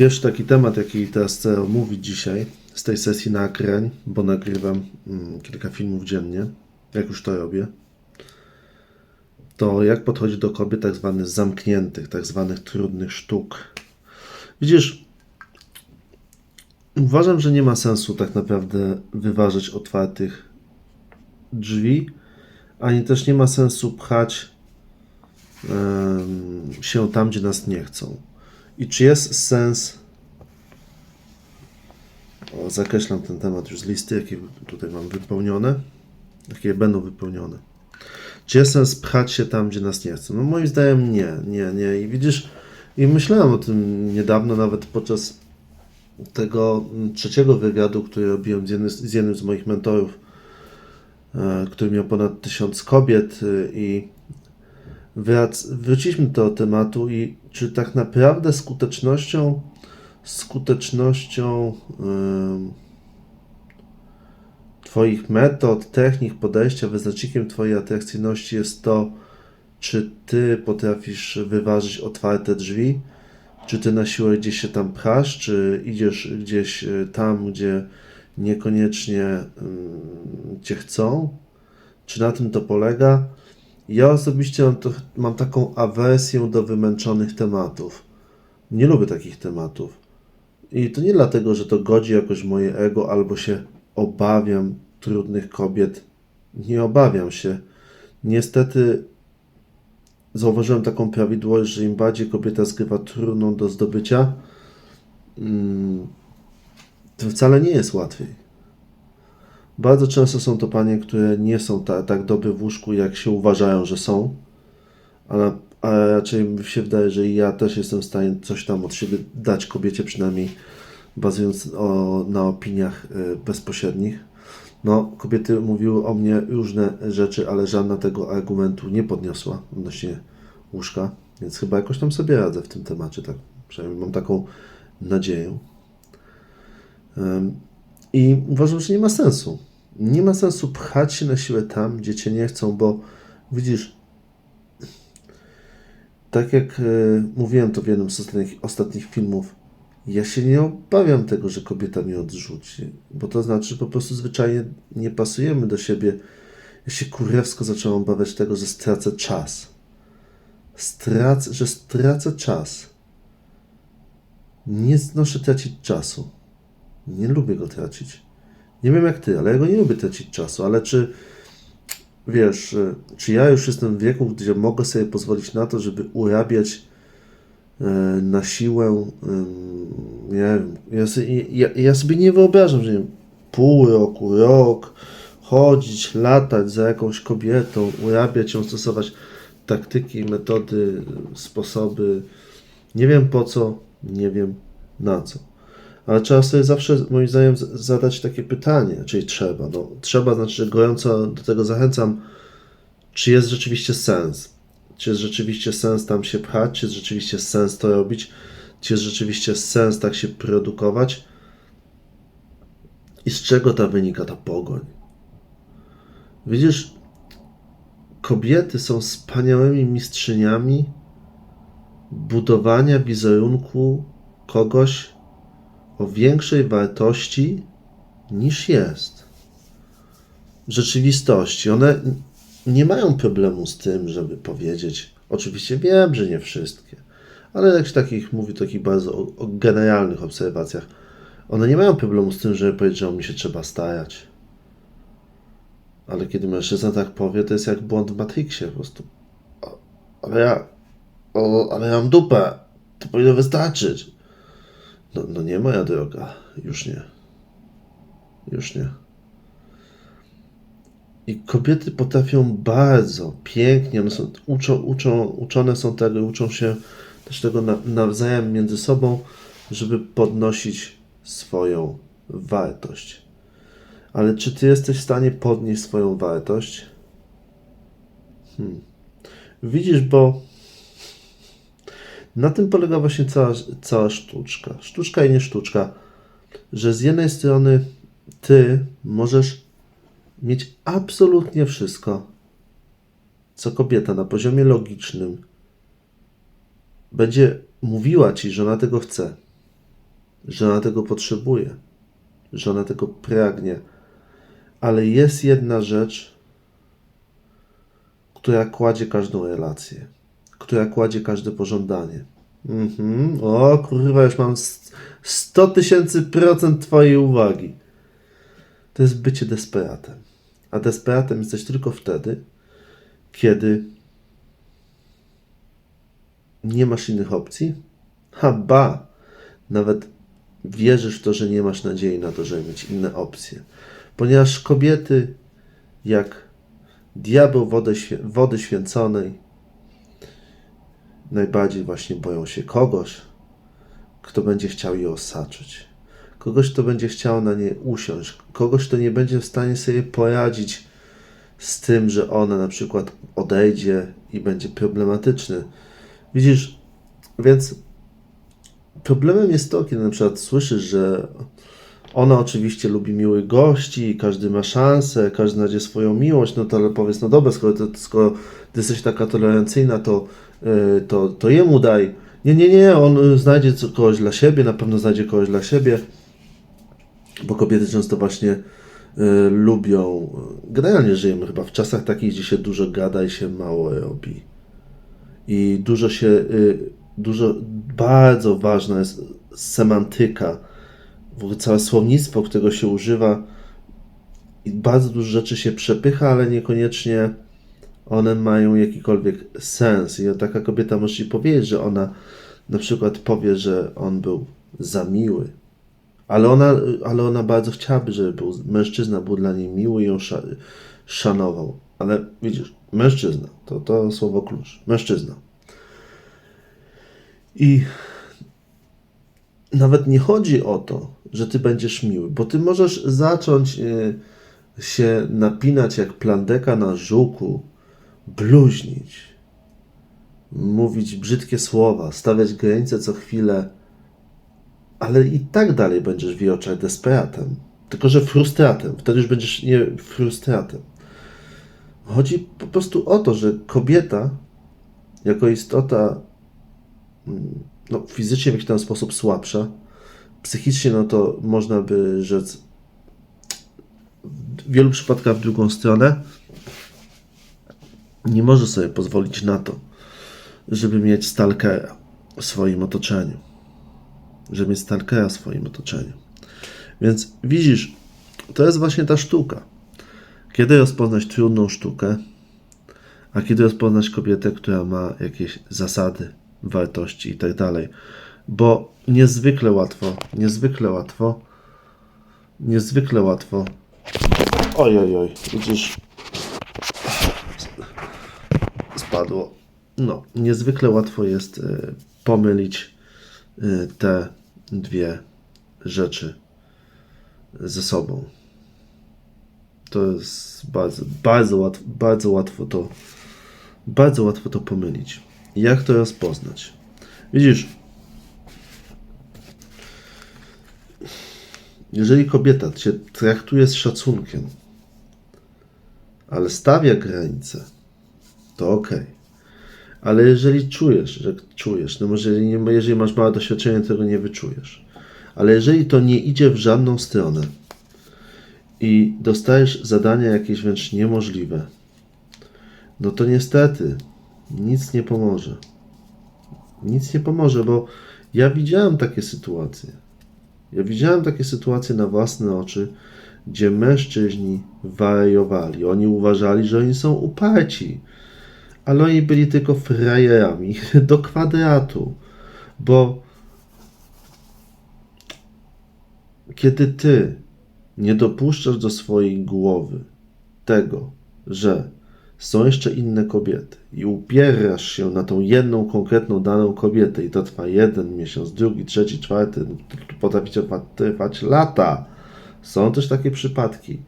Pierwszy taki temat, jaki teraz chcę omówić dzisiaj z tej sesji nagrań, bo nagrywam mm, kilka filmów dziennie, jak już to robię, to jak podchodzi do kobiet tak zwanych zamkniętych, tak zwanych trudnych sztuk. Widzisz, uważam, że nie ma sensu tak naprawdę wyważać otwartych drzwi, ani też nie ma sensu pchać się tam, gdzie nas nie chcą. I czy jest sens. O, zakreślam ten temat już z listy, jakie tutaj mam wypełnione, jakie będą wypełnione. Czy jest sens pchać się tam, gdzie nas nie chcą? No moim zdaniem nie, nie, nie. I widzisz, i myślałem o tym niedawno, nawet podczas tego trzeciego wywiadu, który robiłem z jednym, z jednym z moich mentorów, e, który miał ponad tysiąc kobiet y, i wrac, wróciliśmy do tematu i czy tak naprawdę skutecznością skutecznością ym, Twoich metod, technik, podejścia, wyznacznikiem Twojej atrakcyjności jest to, czy Ty potrafisz wyważyć otwarte drzwi, czy Ty na siłę gdzieś się tam pchasz, czy idziesz gdzieś y, tam, gdzie niekoniecznie ym, Cię chcą, czy na tym to polega? Ja osobiście mam, to, mam taką awersję do wymęczonych tematów. Nie lubię takich tematów. I to nie dlatego, że to godzi jakoś moje ego, albo się obawiam trudnych kobiet. Nie obawiam się. Niestety zauważyłem taką prawidłowość, że im bardziej kobieta zgrywa trudną do zdobycia, mm, to wcale nie jest łatwiej. Bardzo często są to panie, które nie są ta, tak dobre w łóżku, jak się uważają, że są, ale, ale raczej mi się wydaje, że ja też jestem w stanie coś tam od siebie dać kobiecie, przynajmniej bazując o, na opiniach y, bezpośrednich. No, kobiety mówiły o mnie różne rzeczy, ale żadna tego argumentu nie podniosła odnośnie łóżka, więc chyba jakoś tam sobie radzę w tym temacie, tak przynajmniej mam taką nadzieję. I uważam, że nie ma sensu. Nie ma sensu pchać się na siłę tam, gdzie cię nie chcą, bo widzisz, tak jak y, mówiłem to w jednym z ostatnich, ostatnich filmów, ja się nie obawiam tego, że kobieta mnie odrzuci, bo to znaczy, że po prostu zwyczajnie nie pasujemy do siebie. Ja się kurewsko zacząłem obawiać tego, że stracę czas. Stracę, że stracę czas. Nie znoszę tracić czasu. Nie lubię go tracić. Nie wiem jak ty, ale ja go nie lubię tracić czasu, ale czy wiesz, y, czy ja już jestem w wieku, gdzie mogę sobie pozwolić na to, żeby urabiać e, na siłę, nie wiem, ja sobie, ja, ja sobie nie wyobrażam, że nie wiem, pół roku, rok, chodzić, latać za jakąś kobietą, urabiać ją, stosować taktyki, metody, sposoby. Nie wiem po co, nie wiem na co. Ale trzeba sobie zawsze, moim zdaniem, zadać takie pytanie, czyli trzeba. No, trzeba znaczy, gorąco do tego zachęcam, czy jest rzeczywiście sens. Czy jest rzeczywiście sens tam się pchać, czy jest rzeczywiście sens to robić, czy jest rzeczywiście sens tak się produkować i z czego ta wynika ta pogoń. Widzisz, kobiety są wspaniałymi mistrzyniami budowania wizerunku kogoś o większej wartości niż jest. W rzeczywistości one nie mają problemu z tym, żeby powiedzieć. Oczywiście wiem, że nie wszystkie, ale jak się takich mówi, takich bardzo o, o generalnych obserwacjach, one nie mają problemu z tym, żeby powiedzieć, że o mnie się trzeba starać. Ale kiedy mężczyzna tak powie, to jest jak błąd w Matrixie po prostu. O, ale ja, o, ale ja mam dupę, to powinno wystarczyć. No, no nie, moja droga, już nie. Już nie. I kobiety potrafią bardzo pięknie, one są, uczą, uczą, uczone są tego, uczą się też tego na, nawzajem między sobą, żeby podnosić swoją wartość. Ale czy ty jesteś w stanie podnieść swoją wartość? Hmm. Widzisz, bo na tym polega właśnie cała, cała sztuczka. Sztuczka i nie sztuczka. Że z jednej strony ty możesz mieć absolutnie wszystko, co kobieta na poziomie logicznym będzie mówiła ci, że ona tego chce. że ona tego potrzebuje, że ona tego pragnie. Ale jest jedna rzecz, która kładzie każdą relację, która kładzie każde pożądanie. Mhm. O kurwa, już mam s- 100 tysięcy procent Twojej uwagi. To jest bycie desperatem. A desperatem jesteś tylko wtedy, kiedy nie masz innych opcji? Ha, ba! Nawet wierzysz w to, że nie masz nadziei na to, żeby mieć inne opcje. Ponieważ kobiety, jak diabeł wody, wody święconej, najbardziej właśnie boją się kogoś, kto będzie chciał je osaczyć. Kogoś, kto będzie chciał na nie usiąść. Kogoś, kto nie będzie w stanie sobie poradzić z tym, że ona na przykład odejdzie i będzie problematyczny. Widzisz, więc problemem jest to, kiedy na przykład słyszysz, że ona oczywiście lubi miłych gości, każdy ma szansę, każdy znajdzie swoją miłość, no to ale powiedz, no dobra, skoro, to, skoro ty jesteś taka tolerancyjna, to, yy, to, to jemu daj. Nie, nie, nie, on znajdzie kogoś dla siebie, na pewno znajdzie kogoś dla siebie, bo kobiety często właśnie y, lubią, generalnie żyjemy chyba w czasach takich, gdzie się dużo gada i się mało robi. I dużo się, y, dużo, bardzo ważna jest semantyka, w ogóle całe słownictwo, którego się używa i bardzo dużo rzeczy się przepycha, ale niekoniecznie one mają jakikolwiek sens. I taka kobieta może ci powiedzieć, że ona na przykład powie, że on był za miły, ale ona, ale ona bardzo chciałaby, żeby był, mężczyzna był dla niej miły i ją sza, szanował. Ale widzisz, mężczyzna, to, to słowo klucz, mężczyzna. I nawet nie chodzi o to, że ty będziesz miły, bo ty możesz zacząć e, się napinać jak plandeka na żuku, bluźnić, mówić brzydkie słowa, stawiać granice co chwilę, ale i tak dalej będziesz w jej oczach desperatem. Tylko, że frustratem. Wtedy już będziesz nie frustratem. Chodzi po prostu o to, że kobieta jako istota mm, no, fizycznie w jakiś tam sposób słabsza, psychicznie no to można by rzec w wielu przypadkach w drugą stronę nie może sobie pozwolić na to, żeby mieć stalkera w swoim otoczeniu. Żeby mieć stalkera w swoim otoczeniu. Więc widzisz, to jest właśnie ta sztuka. Kiedy rozpoznać trudną sztukę, a kiedy rozpoznać kobietę, która ma jakieś zasady, wartości i tak. Bo niezwykle łatwo, niezwykle łatwo, niezwykle łatwo. Oj, oj, oj, widzisz, spadło. No, niezwykle łatwo jest y, pomylić y, te dwie rzeczy ze sobą. To jest bardzo, bardzo łatwo, bardzo łatwo to, bardzo łatwo to pomylić. Jak to rozpoznać? Widzisz, jeżeli kobieta cię traktuje z szacunkiem, ale stawia granice, to ok. Ale jeżeli czujesz, że czujesz, no może jeżeli, jeżeli masz małe doświadczenie, tego nie wyczujesz. Ale jeżeli to nie idzie w żadną stronę i dostajesz zadania jakieś wręcz niemożliwe, no to niestety nic nie pomoże. Nic nie pomoże, bo ja widziałem takie sytuacje. Ja widziałem takie sytuacje na własne oczy, gdzie mężczyźni wariowali. Oni uważali, że oni są uparci, ale oni byli tylko frajerami do kwadratu, bo kiedy ty nie dopuszczasz do swojej głowy tego, że są jeszcze inne kobiety i upierasz się na tą jedną konkretną daną kobietę i to trwa jeden miesiąc, drugi, trzeci, czwarty, to potrafi trwa- trwać lata. Są też takie przypadki.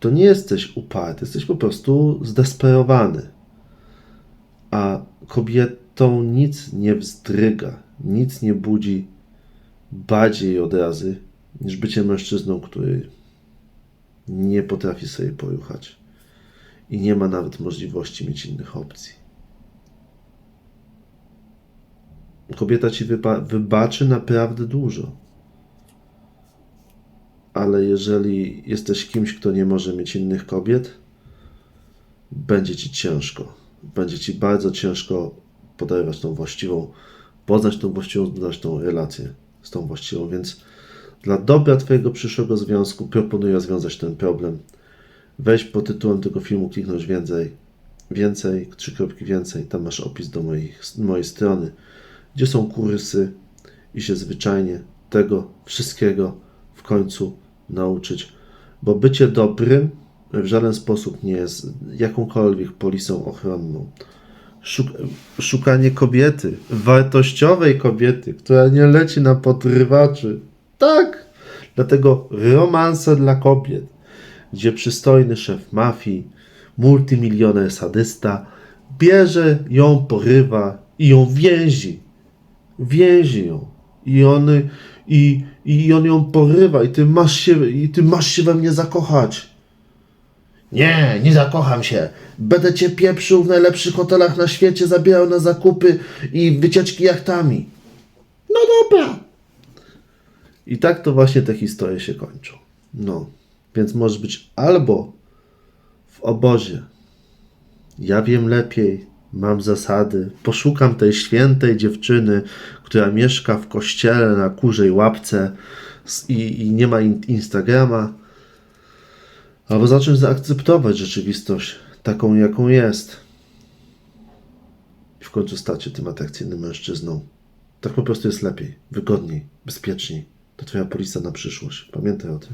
To nie jesteś uparty, jesteś po prostu zdesperowany. A kobietą nic nie wzdryga, nic nie budzi bardziej od razy niż bycie mężczyzną, który nie potrafi sobie poruchać i nie ma nawet możliwości mieć innych opcji. Kobieta ci wyba- wybaczy naprawdę dużo. ale jeżeli jesteś kimś, kto nie może mieć innych kobiet, będzie ci ciężko. Będzie ci bardzo ciężko podejmować tą właściwą, poznać tą właściwą, zbudować tą relację z tą właściwą, więc dla dobra Twojego przyszłego związku proponuję rozwiązać ten problem. Weź pod tytułem tego filmu, kliknąć więcej, więcej, trzy kropki więcej, tam masz opis do moich, mojej strony, gdzie są kursy i się zwyczajnie tego wszystkiego w końcu nauczyć. Bo bycie dobrym w żaden sposób nie jest jakąkolwiek polisą ochronną. Szuk szukanie kobiety, wartościowej kobiety, która nie leci na podrywaczy. Tak! Dlatego romanse dla kobiet, gdzie przystojny szef mafii, multimilioner sadysta bierze ją, porywa i ją więzi. Więzi ją. I on, i, i on ją porywa i ty masz się, i ty masz się we mnie zakochać. Nie, nie zakocham się. Będę cię pieprzył w najlepszych hotelach na świecie, zabierał na zakupy i wycieczki jachtami. No dobra. I tak to właśnie te historie się kończą. No, więc możesz być albo w obozie. Ja wiem lepiej, mam zasady. Poszukam tej świętej dziewczyny, która mieszka w kościele na kurzej łapce i, i nie ma in- Instagrama. Albo zacząć zaakceptować rzeczywistość taką, jaką jest. I w końcu stać się tym atrakcyjnym mężczyzną. Tak po prostu jest lepiej, wygodniej, bezpieczniej. To twoja polisa na przyszłość. Pamiętaj o tym.